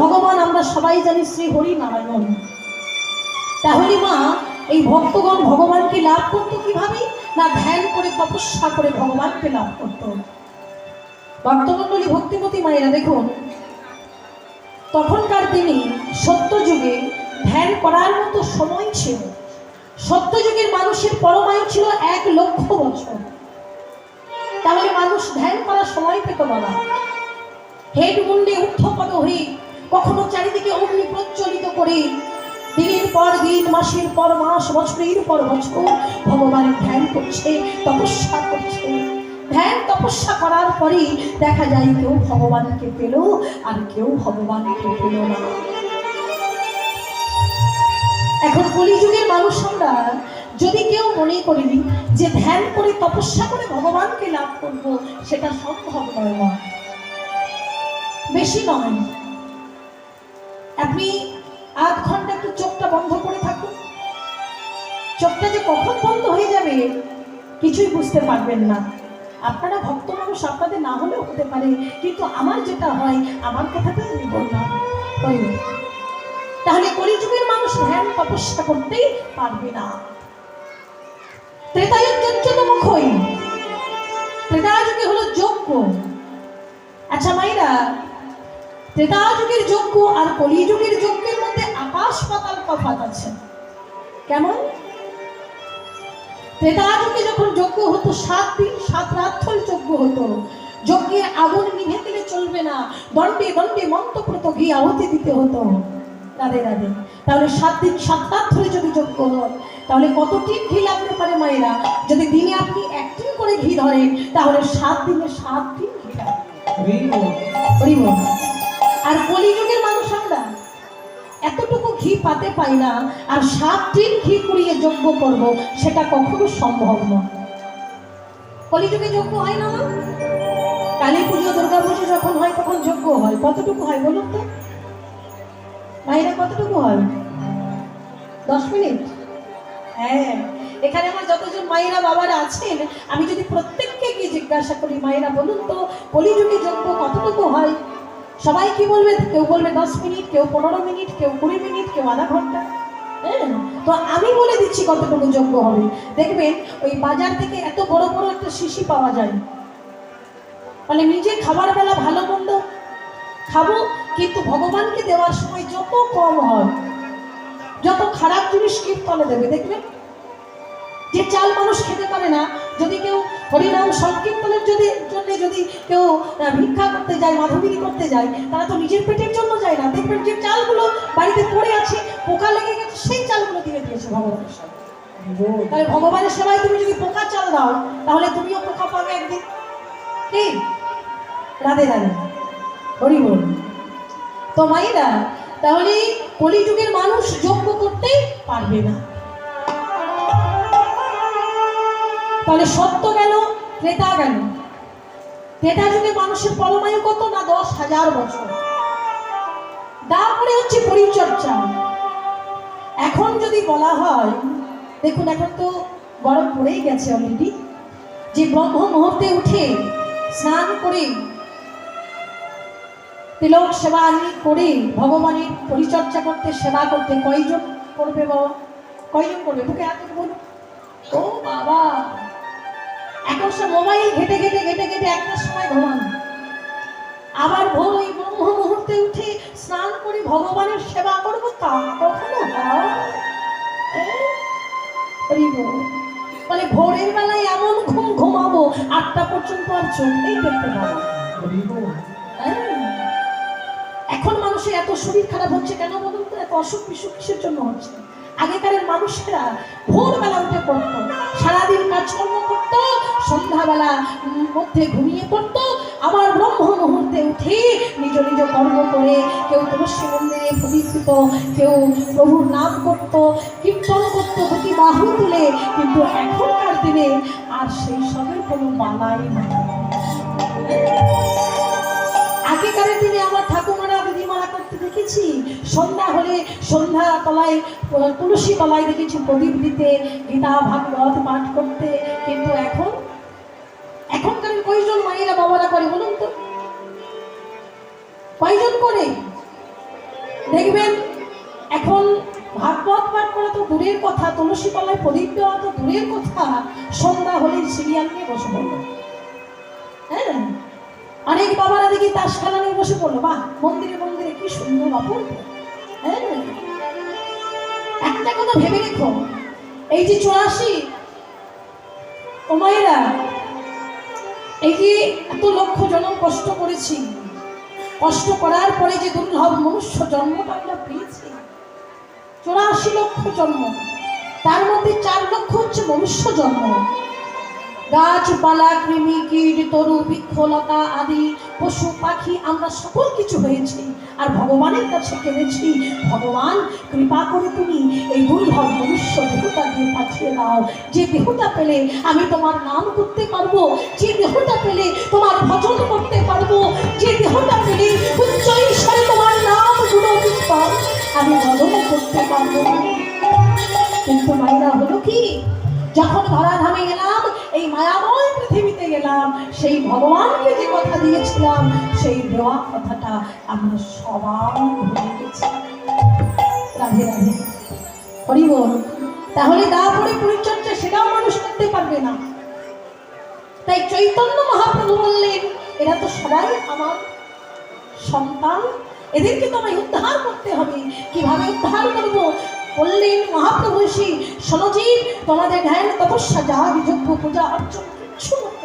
ভগবান, আমরা সবাই জানি শ্রী হরি নারায়ণ তাহলে মা, এই ভক্তগণ ভগবানকে লাভ করতো কীভাবে? না ধ্যান করে, তপস্যা করে ভগবানকে লাভ করত। ভক্তমণ্ডলী ভক্তিমতী মায়েরা, দেখুন, তখনকার দিনে সত্যযুগে ধ্যান করার মতো সময় ছিল। সত্যযুগের মানুষের পরমায়ু ছিল এক লক্ষ বছর। তাহলে মানুষ ধ্যান করার সময় পেত না হেড মুন্ডে উত্থপত হয়ে কখনো চারিদিকে অগ্নি প্রজ্বলিত করে দিনের পর দিন, মাসের পর মাস, বছরের পর বছর ভগবানের ধ্যান করছে, তপস্যা করছে। ধ্যান, তপস্যা করার পরেই দেখা যায় কেউ ভগবানকে পেল আর কেউ ভগবানকে পেল না। এখন কলিযুগের মানুষ আমরা যদি কেউ মনে করি যে ধ্যান করে, তপস্যা করে ভগবানকে লাভ করব, সেটা সম্ভব নয়। বেশি নয়। আপনি আধ ঘণ্টা একটু চোখটা বন্ধ করে থাকুন। চোখটা যে কখন বন্ধ হয়ে যাবে, কিছুই বুঝতে পারবেন না। আপনারা ভক্ত মানুষ, আপনাদের না হলেও হতে পারে। কিন্তু আমার যেটা হয়, আমার কথাটা আমি বললাম। তাহলে কলিযুগের মানুষ ধ্যান তপস্যা করতেই পারবে না। ত্রেতাযুগে হলো যোগ্য আচ্ছা মাইরা ত্রেতাযুগের যজ্ঞ আর কলিযুগের যজ্ঞের মধ্যে আকাশ পাতাল তফাৎ আছে। কেমন? ত্রেতাযুগে যখন যজ্ঞ হতো সাত দিন সাত রাত ধরে যজ্ঞ হতো। যজ্ঞে আগুন নিভে দিলে চলবে না। দণ্ডে দণ্ডে মন্ত্রপ্রত ঘি আহতি দিতে হতো। রাধে রাধে। তাহলে সাত দিন সাত রাত ধরে যদি যজ্ঞ হয় তাহলে কত টিন ঘি লাগতে পারে মায়েরা? যদি দিনে আপনি এক টিন করে ঘি ধরেন তাহলে সাত দিনে সাত দিন ঘি লাগবে। আর কলিযুগের মানুষ আমরা। এতটুকু ঘি পাতে পাই না, আর সাত দিন ঘি কুড়িয়ে যজ্ঞ করব, সেটা কখনো সম্ভব নয়। কলিযুগে যজ্ঞ হয় না? কালী পুজো, দুর্গা পুজো যখন হয়, তখন যজ্ঞ হয়। কতটুকু হয় বলুন তো? বাইরে কতটুকু হয়? দশ মিনিট? হ্যাঁ। এখানে আমার যতজন মায়েরা বাবারা আছেন, আমি যদি প্রত্যেককে গিয়ে জিজ্ঞাসা করি, মায়েরা, বলুন তো কলিযুগে যজ্ঞ কতটুকু হয়? সবাই কি বলবে? কেউ বলবে দশ মিনিট, কেউ পনেরো মিনিট, কেউ কুড়ি মিনিট, কেউ আধা ঘণ্টা। হ্যাঁ? তো আমি বলে দিচ্ছি কতটুকু যোগ্য হবে। দেখবেন, ওই বাজার থেকে এত বড় বড় একটা শিশি পাওয়া যায়। মানে নিজে খাবার বেলা ভালো মন্দ খাব, কিন্তু ভগবানকে দেওয়ার সময় যত কম হয়, যত খারাপ জিনিস কীর্তনে দেবে, দেখবেন? যে চাল মানুষ খেতে পারে না, যদি কেউ হরিনাম সংকীর্তনের যদি জন্য যদি কেউ ভিক্ষা করতে যায় মাধবীরি করতে যায়, তারা তো নিজের পেটের জন্য যায় না। দেখবেন যে চালগুলো বাড়িতে পড়ে আছে, পোকা লেগে গেছে, সেই চালগুলো দিয়ে দিয়েছে ভগবানের সাথে তাহলে ভগবানের সেবায় তুমি যদি পোকা চাল দাও, তাহলে তুমিও পোকা পাবে একদিন। কি? রাধে রাধে। হরি বল। তো মাইরা তাহলে কলিযুগের মানুষ যোগ্য করতেই পারবে না। তাহলে সত্য গেল ক্রেতা গেল। ক্রেতা যুগে মানুষের পরমায়ু কত না দশ হাজার বছর। তারপরে হচ্ছে পরিচর্যা। এখন যদি বলা হয়, দেখুন, এখন তো গরম পড়েই গেছে অলরেডি যে ব্রহ্ম মুহূর্তে উঠে স্নান করে, তিলক সেবা আনি করে ভগবানের পরিচর্যা করতে, সেবা করতে কয়জন করবে বাবা? কয়জন করবে? তোকে এত বলুন। ও বাবা! এখন সে মোবাইল ঘেটে ঘেটে ঘেটে ঘেটে একটা সময় ঘুমান। আবার ভোর ওই ব্রহ্ম মুহূর্তে উঠে স্নান করে ভগবানের সেবা করব তা কখনো বল। মানে ভোরের বেলায় এমন ঘুম ঘুমাবো আটটা পর্যন্ত আর চোখেই দেখতে পাবো। এখন মানুষের এত শরীর খারাপ হচ্ছে কেন বলুন তো? এত অসুখ বিসুখ কিসের জন্য হচ্ছে? আগেকারের মানুষেরা ভোরবেলা উঠে পড়তো সারাদিন কাজকর্ম করতো সন্ধ্যাবেলা মধ্যে ঘুমিয়ে পড়তো আমার ব্রহ্ম মুহূর্তে উঠে নিজ নিজ কর্ম করে কেউ তুলসী মন্দিরে প্রদীপিত কেউ প্রভুর নাম করত, কীর্তন করতো, দুটি বাহু তুলে, কিন্তু এখনকার দিনে আর সেই সবের কোনো বালাই নাই। আগেকারের দিনে আমার ঠাকুমারা দিদিমারা করতে দেখেছি, সন্ধ্যা হলে সন্ধ্যা তলায়, তুলসী তলায় দেখেছি প্রদীপ দিতে, গীতা, ভাগবত পাঠ করতে কিন্তু এখন, এখনকার কয়জন মায়েরা বাবারা করে বলুন তো? কয়জন করে? দেখবেন, এখন ভাগবত পাঠ করা তো দূরের কথা, তুলসী তলায় প্রদীপ দেওয়া তো দূরের কথা, সন্ধ্যা হলে সিরিয়াল নিয়ে বসে পড়ল। হ্যাঁ? অনেক বাবারা দেখি তার খেলা নিয়ে বসে পড়ল। বাহ, মন্দিরে মন্দিরে কি সুন্দর অপূর্ব। হ্যাঁ? একটা কথা ভেবে রেখো, এই যে চুরাশি ও মায়েরা এত লক্ষ জনম কষ্ট করেছি, কষ্ট করার পরে যে দুর্লভ মনুষ্য জন্মটা আমরা পেয়েছি, চৌরাশি লক্ষ জন্ম, তার মধ্যে চার লক্ষ হচ্ছে মনুষ্য জন্ম। গাছপালা কৃমি কীট তরু বৃক্ষলতা আদি, পশু, পাখি, আমরা সকল কিছু হয়েছি। আর ভগবানের কাছে কেঁদেছি। ভগবান, কৃপা করে তুমি এই দুর্লভ মনুষ্য দেহটা দিয়ে পাঠিয়ে দাও। যে দেহটা পেলে আমি তোমার নাম করতে পারব, যে দেহটা পেলে তোমার ভজন করতে পারব, যে দেহটা পেলে উচ্চ ঈশ্বরে তোমার নাম গুণকীর্তন আমি বদল করতে পারব। কিন্তু মায়েরা হলো কি? যখন ধরাধামে গেলাম এই পৃথিবীতে গেলাম, সেই ভগবানকে যে কথা দিয়েছিলাম, সেই দেওয়া কথাটা আমরা সবাই ভুলে গেছি। রাধে রাধে। হরি বল তাহলে তারপরে পরিচর্যা সেটাও মানুষ করতে পারবে না। তাই চৈতন্য মহাপ্রভু বললেন, এরা তো সবাই আমার সন্তান। এদেরকে তো আমায় উদ্ধার করতে হবে। কীভাবে উদ্ধার করব? বললেন মহাপ্রভু শ্রী সনজীব তোমাদের ধ্যান তপস্যা যা যজ্ঞ, পূজা অর্জন কিচ্ছু না।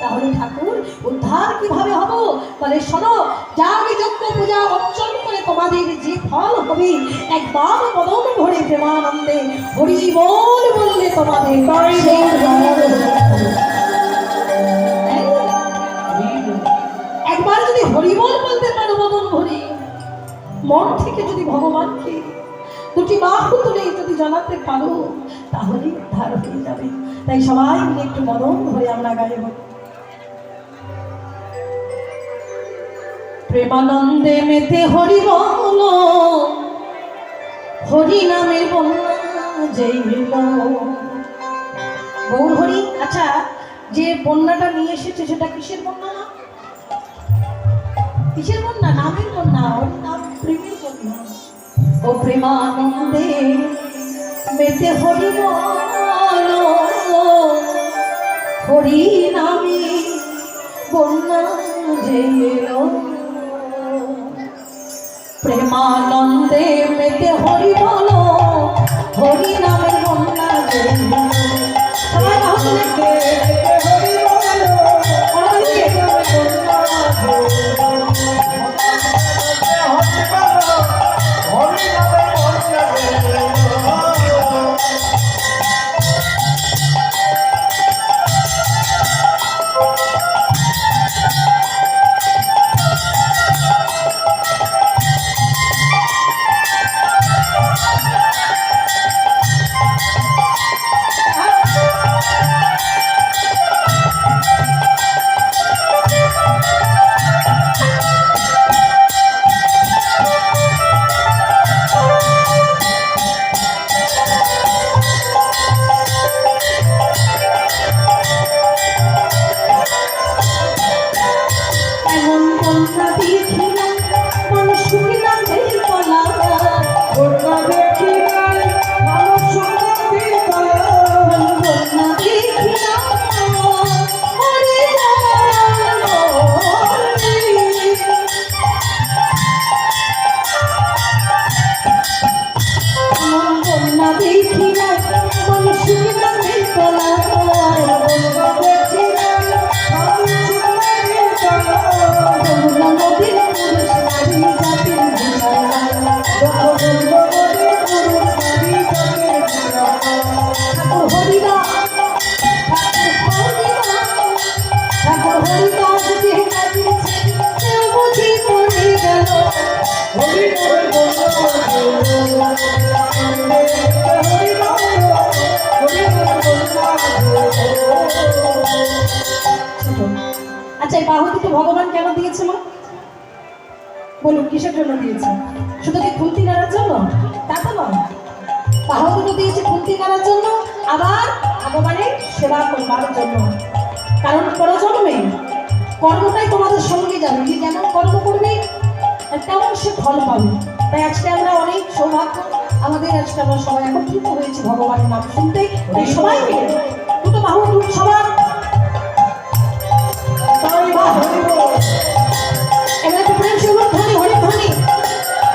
তাহলে ঠাকুর, উদ্ধার কীভাবে হব? বলে, শোনো যা যজ্ঞ পূজা অর্জন করে তোমাদের যে ফল হবে, একবার বদন ভরে প্রেমানন্দে হরি বল বললে তোমাদের। একবার যদি হরিবল বলতে পারো বদন ভরে, মন থেকে যদি ভগবানকে দুটি বাহু তুলে যদি জানাতে পারো, তাহলে উদ্ধার হয়ে যাবে। তাই সবাই মিলে একটু মদন ভরে আমরা গাইব প্রেমানন্দে মেতে হরি বল হরি নামের বন্যা যেই গৌর হরি আচ্ছা যে বন্যাটা নিয়ে এসেছে সেটা কিসের বন্যা না কিসের বন্যা? নামের বন্যা, ওর নাম প্রেমের বন্যা। ও প্রেমানন্দে মেতে হরি বল হরি নামে বন্যা যে এলো। প্রেমানন্দে মেতে হরি বল। আচ্ছা এই বাহু ভগবান কেন দিয়েছে বলুন, কিসের জন্য দিয়েছে? শুধু কি খুন্তি নাড়ার জন্য? তা তো নয়। দিয়েছে খুন্তি নাড়ার জন্য, আবার ভগবানের সেবা করবার জন্য। কারণ পরজন্মে কর্মটাই তোমাদের সঙ্গে যাবে। যে যেমন কর্ম করবে? তেমন সে ফল পাবে। তাই আজকে আমরা অনেক সৌভাগ্য। আমাদের আজকে আমরা সবাই একত্রিত হয়েছি ভগবানের নাম শুনতে। সবাই মিলে দুটো বাহু দুটো সবার এবার তো প্রেম শুরু ধনী হরি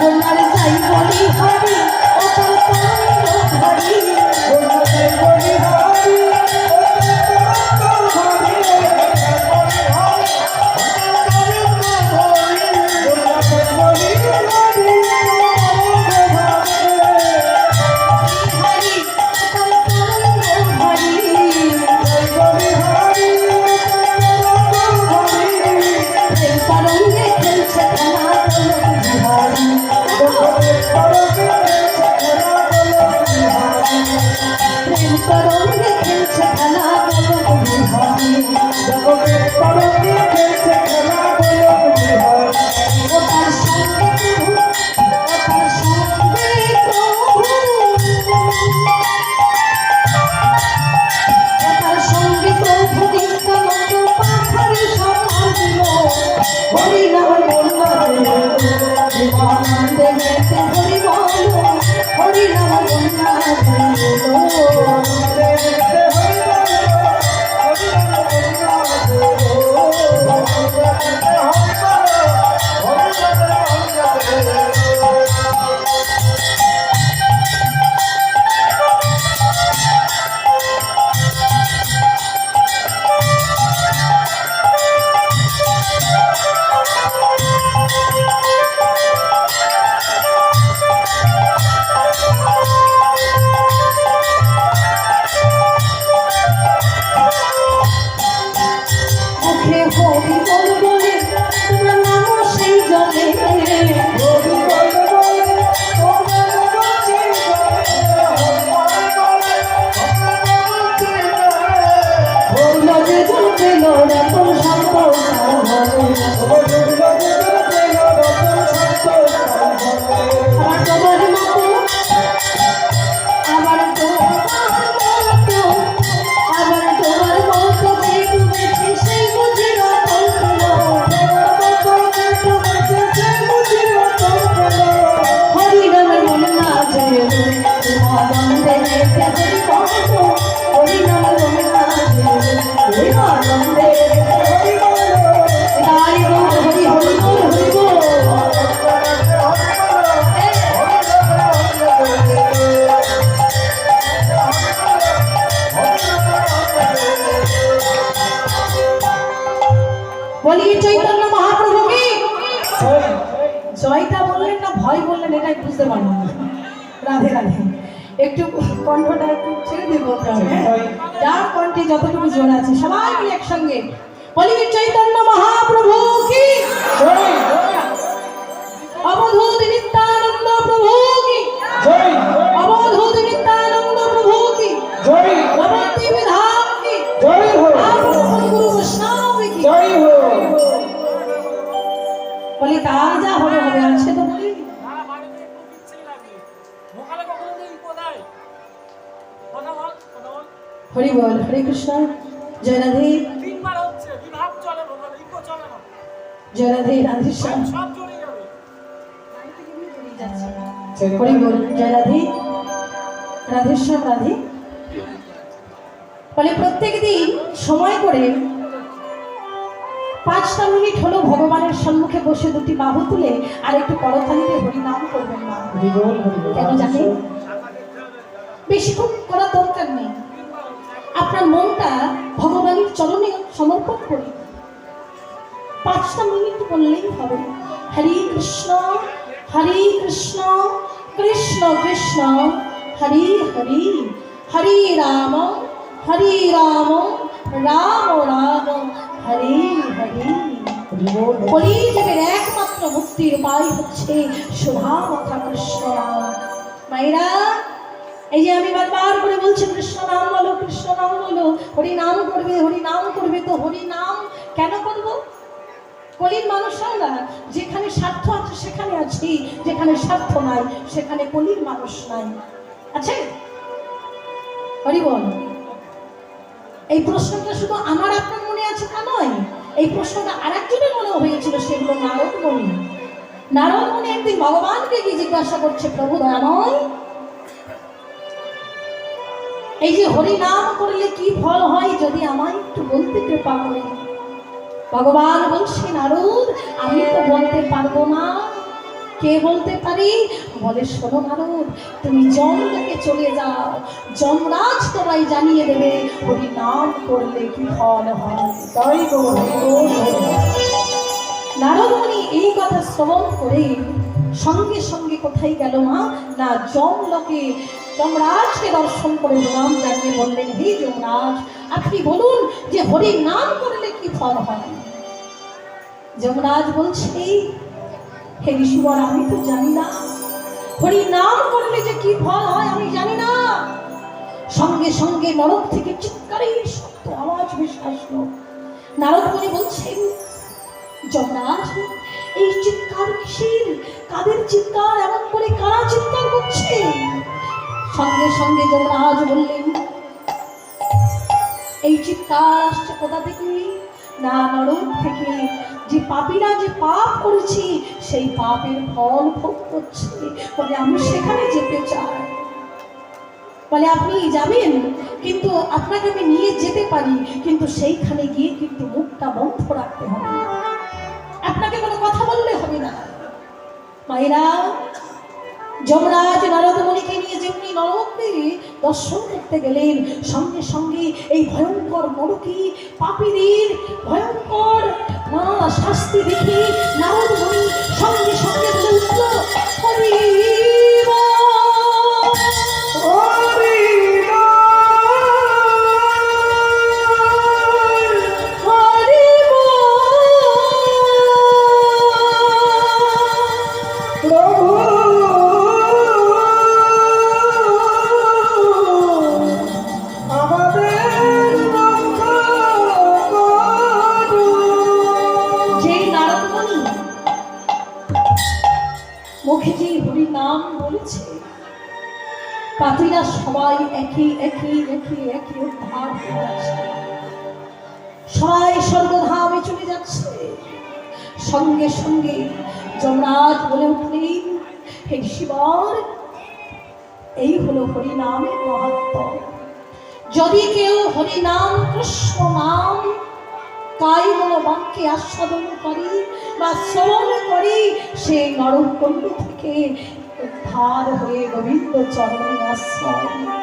বন্যারে যাই বলি হরি। রাধে একটু কণ্ঠটা একটু ছেড়ে দিয়ে বলতে হবে হ্যাঁ? যার কণ্ঠে যতটুকু জোর আছে সবাই মিলে একসঙ্গে। বলি চৈতন্য মহাপ্রভু কি? অবধূত নিত্যানন্দ প্রভু কি? অবধূত নিত্যানন্দ প্রভু কি? নবদ্বীপ বিধান কি? গুরু বৈষ্ণব কি? বলি তার যা হবে হবে আজকে তো বলি। জয় রাধে রাধে শ্যাম সব জড়িয়ে যাবে হরি বল জয় রাধে রাধে। বলে প্রত্যেক দিন সময় করে পাঁচটা মিনিট হলো ভগবানের সম্মুখে বসে দুটি বাহু তুলে আর একটু করতালিতে হরিনাম করবেন না কেন জানেন? বেশিক্ষণ করার দরকার নেই। আপনার মনটা ভগবানের চরণে সমর্পণ করি পাঁচটা মিনিট বললেই হবে। হরে কৃষ্ণ হরে কৃষ্ণ কৃষ্ণ কৃষ্ণ, হরে হরে হরে রাম হরে রাম রাম রাম, হরে হরে। কলিযুগের একমাত্র মুক্তির উপায় হচ্ছে সুধা মাথা কৃষ্ণ। মায়েরা এই যে আমি বারবার করে বলছি, কৃষ্ণ নাম বলো, কৃষ্ণ নাম বলো হরি নাম করবে হরি নাম করবে তো হরি নাম কেন করব? কলির মানুষ আমরা যেখানে স্বার্থ আছে সেখানে আছি, যেখানে স্বার্থ নাই সেখানে কলির মানুষ নাই। আছে? হরি বল। এই প্রশ্নটা শুধু আমার, আপনার মনে আছে তা নয়, এই প্রশ্নটা আর একজনের মনে হয়েছিল, সেগুলো নারদ মনে নারদ মুনি একদিন ভগবানকে কি জিজ্ঞাসা করছে, প্রভু দয়াময় এই যে হরি নাম করলে কি ফল হয় যদি আমায় একটু বলতে কৃপা করে? ভগবান বলছে, নারদ, আমি তো বলতে পারব না। কে বলতে পারি? বলে, শোনো নারদ, তুমি জমলোকে চলে যাও। যমরাজ তোমায় জানিয়ে দেবে হরি নাম করলে কি ফল হয়। তাই নারদমণি এই কথা শ্রবণ করে সঙ্গে সঙ্গে কোথায় গেল মা? না, যমলোকে যমরাজকে দর্শন করে প্রণাম জানিয়ে বললেন, হে যমরাজ, আপনি বলুন যে হরির নাম করলে কি ফল হয়? যমরাজ বলছে হে ঋষিবর, আমি তো জানি না। হরির নাম করলে যে কি ফল হয়, আমি জানি না। সঙ্গে সঙ্গে নরক থেকে চিৎকারের শক্ত আওয়াজ ভেসে আসলো। নারদ মুনি বলছেন, যমরাজ, এই চিৎকার কিসের? কাদের চিৎকার? এমন করে কারা চিৎকার করছে? সঙ্গে সঙ্গে যমরাজ বললেন, এই চিৎকার আসছে কোথা থেকে? না, নরক থেকে। যে পাপীরা যে পাপ করেছি, সেই পাপের ফল ভোগ করছে। বলে, আমি সেখানে যেতে চাই। বলে, আপনি যাবেন, কিন্তু আপনাকে আমি নিয়ে যেতে পারি, কিন্তু সেইখানে গিয়ে কিন্তু মুখটা বন্ধ রাখতে হবে। আপনাকে কোনো কথা বললে হবে না। মায়েরা যমরাজ নারদ মণিকে নিয়ে যেমনি নরকে দর্শন করতে গেলেন, সঙ্গে সঙ্গে এই ভয়ঙ্কর মরুকি পাপীদের ভয়ঙ্কর শাস্তি দেখে নারদ মণি সঙ্গে সঙ্গে পাপীরা সবাই একই একই একই একই উদ্ধার হয়ে যাচ্ছে। সবাই স্বর্গধামে চলে যাচ্ছে। সঙ্গে সঙ্গে যমরাজ বলে উঠলেন, হে শিবর, এই হলো হরিনামের মহাত্ম। যদি কেউ হরিনাম, কৃষ্ণ নাম কাই মনো বাক্যে আস্বাদন করি বা শ্রবণ করি, সেই নরককুণ্ড থেকে উদ্ধার হয়ে গোবিন্দ চরণে আশ্রয়